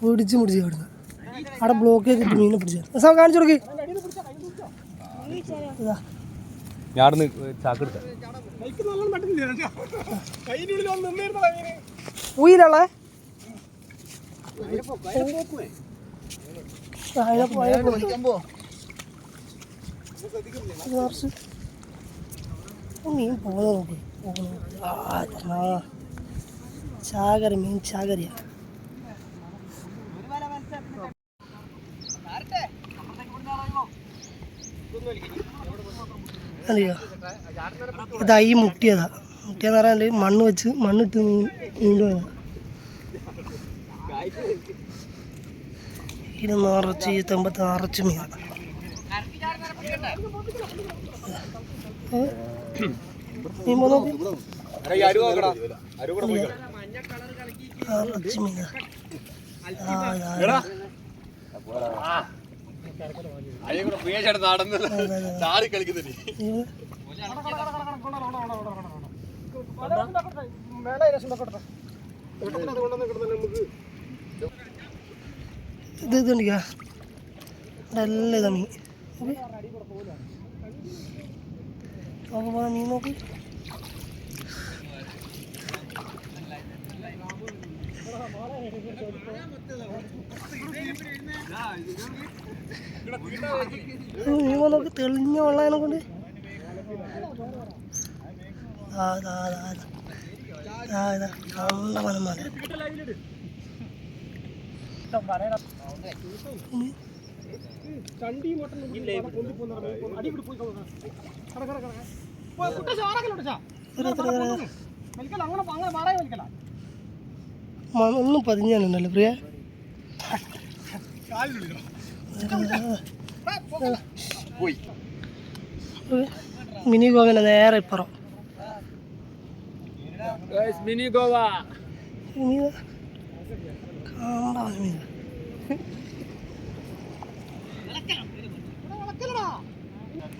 പിടിച്ച് പിടിച്ച് കിടന്ന് അവിടെ ബ്ലോക്ക് ചെയ്തിട്ട് മീനെ പിടിച്ചു സാർ കാണിച്ചു കൊടുക്ക്. ഇതാ. ഞാടുന്ന് ചാക്കെടുത്ത ഉയിലുള്ള മീൻ പോകുന്ന നോക്ക്. ചാകര മീൻ ചാകരിയ. അറിയോ ഇതാ ഈ മുട്ടിയതാ. മുട്ടിയെന്ന് പറഞ്ഞാൽ മണ്ണ് വെച്ച് മണ്ണിട്ട് നീണ്ടുപോയതാ ഇത് നിറച്ച് ഈ തെമ്പത്ത് നിറച്ച് മീൻ മീൻ മീനാ മീൻ നടന്ന് ചാടി കളിക്കുന്നില്ല ഇത് ഇത് കണ്ടിക്കാ നല്ല ഇതാ മീൻ നോക്ക്. പോകാം മീൻ നോക്ക് നോക്ക് തെളിഞ്ഞ വെള്ളതിനെ കൊണ്ട്. ഇതാ ഇതാ ആ ഇതാ കണ്ട മനമാല ഒന്നും പതിഞ്ഞാലുണ്ടല്ലോ പ്രിയ. മിനി ഗോവിന് നേരെ ഇപ്പുറം. മിനി ഗോവ.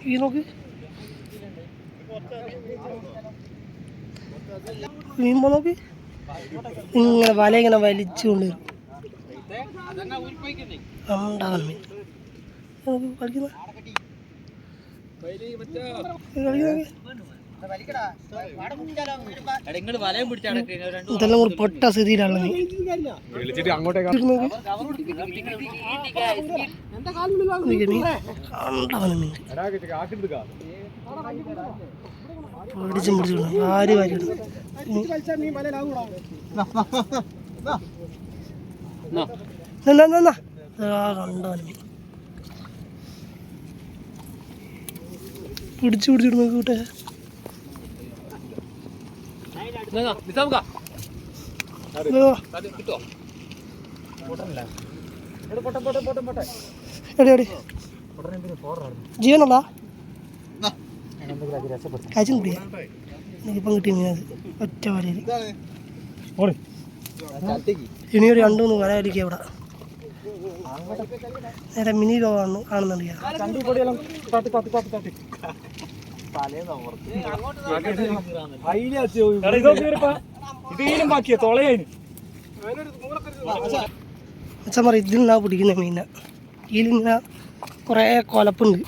ഈ നോക്ക്. മീൻ നോക്ക്. ഇങ്ങനെ വല ഇങ്ങനെ വലിച്ചുകൊണ്ട് വരും. ഉണ്ടാകും മീൻ നോക്ക് കളിക്കുന്ന. ഇതെല്ലാം ഒരു പൊട്ട സ്ഥിതിയിലാണ് നീ. പിടിച്ചും പിടിച്ചു ആര് വാരി മീൻ പിടിച്ചു പിടിച്ചിട്ട് നോക്കി കൂട്ടെ കുടിയാ എനിക്കിപ്പം കിട്ടിയ മീനത് ഒറ്റ വലയിൽ ഇനി ഒരു രണ്ടു മൂന്ന് വരായിരിക്കും ഇവിടെ നേരെ മിനി ഗോ കാണുന്നു കാണുന്നുണ്ട് അച്ഛൻ പറ ഇതിൽ നിന്നാ പിടിക്കുന്ന മീന ഇതിലിങ്ങനെ കുറേ കൊലപ്പുണ്ട്.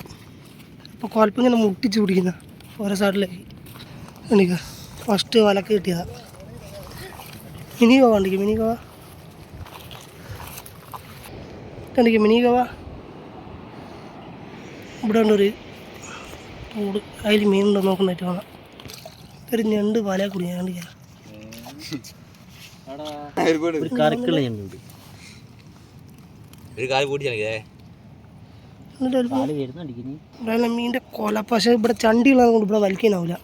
അപ്പോൾ കൊലപ്പ് ഇങ്ങനെ മുട്ടിച്ച് പിടിക്കുന്ന. ഓരോ സൈഡിലേക്ക് ഫസ്റ്റ് വലക്ക് കിട്ടിയതാ. മിനി പോവാണ്ടിരിക്കും മിനി ഗോവ? കണ്ടിക്ക് മിനി ഗവ ഇവിടെ ഉണ്ടൊരു കൂട് അതിൽ മീനുണ്ടോ നോക്കുന്നതായിട്ട് വേണം ഒരു ഞണ്ട്. വല കുടിയാ കണ്ടിക്ക ഒരു ഇവിടെ മീനിന്റെ കൊല പക്ഷേ ഇവിടെ ചണ്ടി ഉള്ളതുകൊണ്ട് ഇവിടെ വലിക്കാനാവില്ല